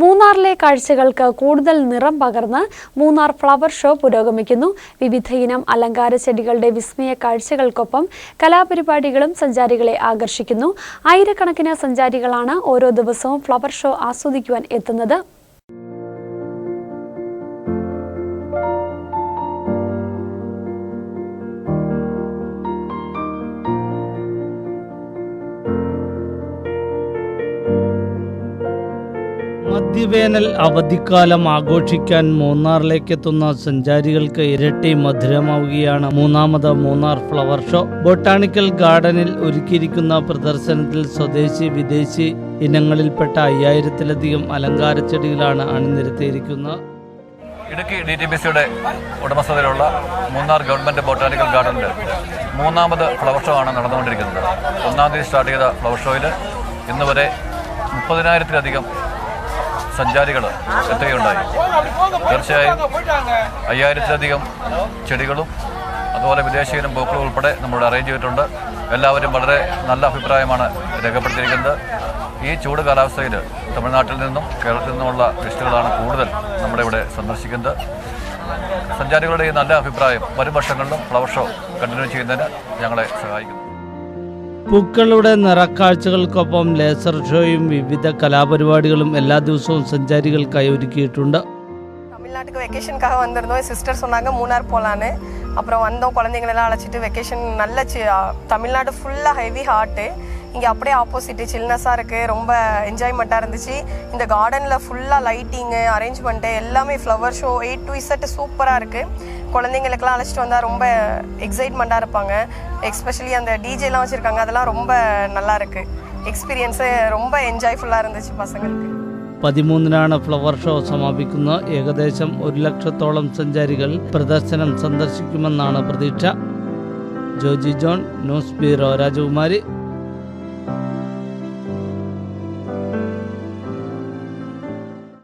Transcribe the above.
മൂന്നാറിലെ കാഴ്ചകൾക്ക് കൂടുതൽ നിറം പകർന്ന് മൂന്നാർ ഫ്ലവർ ഷോ പുരോഗമിക്കുന്നു. വിവിധ ഇനം അലങ്കാര ചെടികളുടെ വിസ്മയ കാഴ്ചകൾക്കൊപ്പം കലാപരിപാടികളും സഞ്ചാരികളെ ആകർഷിക്കുന്നു. ആയിരക്കണക്കിന് സഞ്ചാരികളാണ് ഓരോ ദിവസവും ഫ്ലവർ ഷോ ആസ്വദിക്കുവാൻ എത്തുന്നത്. മധ്യവേനൽ അവധിക്കാലം ആഘോഷിക്കാൻ മൂന്നാറിലേക്ക് എത്തുന്ന സഞ്ചാരികൾക്ക് ഇരട്ടി മധുരമാവുകയാണ്. മൂന്നാമത് മൂന്നാർ ഫ്ലവർ ഷോ. ബൊട്ടാണിക്കൽ ഗാർഡനിൽ ഒരുക്കിയിരിക്കുന്ന പ്രദർശനത്തിൽ സ്വദേശി വിദേശി ഇനങ്ങളിൽപ്പെട്ട അയ്യായിരത്തിലധികം അലങ്കാര ചെടികളാണ് അണിനിരത്തിയിരിക്കുന്നത്. ഇടുക്കി ഡി ടി ബി സിയുടെ ഉടമസ്ഥതയിലുള്ള മൂന്നാർ ഗവൺമെന്റ് ബൊട്ടാണിക്കൽ ഗാർഡനിൽ മൂന്നാമത് ഫ്ലവർ ഷോ ആണ് നടന്നുകൊണ്ടിരിക്കുന്നത്. ഒന്നാം തീയതി സ്റ്റാർട്ട് ചെയ്ത ഫ്ലവർ ഷോയിൽ ഇന്നുവരെ മുപ്പതിനായിരത്തിലധികം സഞ്ചാരികൾ എത്തുകയുണ്ടായി തീർച്ചയായും അയ്യായിരത്തിലധികം ചെടികളും അതുപോലെ വിദേശീയരും പൂക്കളും ഉൾപ്പെടെ നമ്മൾ അറേഞ്ച് ചെയ്തിട്ടുണ്ട്. എല്ലാവരും വളരെ നല്ല അഭിപ്രായമാണ് രേഖപ്പെടുത്തിയിരിക്കുന്നത്. ഈ ചൂട് കാലാവസ്ഥയിൽ തമിഴ്നാട്ടിൽ നിന്നും കേരളത്തിൽ നിന്നുമുള്ള ഗസ്റ്റുകളാണ് കൂടുതൽ നമ്മുടെ ഇവിടെ സന്ദർശിക്കുന്നത്. സഞ്ചാരികളുടെ ഈ നല്ല അഭിപ്രായം വരും വർഷങ്ങളിലും ഫ്ലവർ ഷോ കണ്ടിന്യൂ ചെയ്യുന്നതിന് ഞങ്ങളെ സഹായിക്കുന്നു. പൂക്കളുടെ നിറക്കാഴ്ചകൾക്കൊപ്പം ലേസർ ഷോയും വിവിധ കലാപരിപാടികളും എല്ലാ ദിവസവും സഞ്ചാരികൾക്കായി ഒരുക്കിയിട്ടുണ്ട്. അപ്പുറം വന്നോ കുഴഞ്ഞെല്ലാം അളച്ചിട്ട് വെക്കേഷൻ നല്ല തമിഴ്നാട് ഫുல்லா ഹെവി ഹാർട്ട് இங்கே அப்படியே ஆப்போசிட்டு சில்னஸாக இருக்குது ரொம்ப என்ஜாய்மெண்ட்டாக இருந்துச்சு இந்த கார்டனில் ஃபுல்லாக லைட்டிங்கு அரேஞ்ச்மெண்ட்டு எல்லாமே flower show A to Z சூப்பராக இருக்குது குழந்தைங்களுக்கெல்லாம் அழைச்சிட்டு வந்தால் ரொம்ப எக்ஸைட்மெண்ட்டாக இருப்பாங்க எஸ்பெஷலி அந்த டிஜேலாம் வச்சுருக்காங்க அதெல்லாம் ரொம்ப நல்லா இருக்குது எக்ஸ்பீரியன்ஸு ரொம்ப என்ஜாய்ஃபுல்லாக இருந்துச்சு பசங்களுக்கு പതിമൂന്നിനാണ് ഫ്ലവർ ഷോ സമാപിക്കുന്നത് ഏകദേശം ഒരു ലക്ഷത്തോളം സഞ്ചാരികൾ പ്രദർശനം സന്ദർശിക്കുമെന്നാണ് പ്രതീക്ഷ ജോജി ജോൺ ന്യൂസ് ബ്യൂറോ രാജകുമാരി 嗯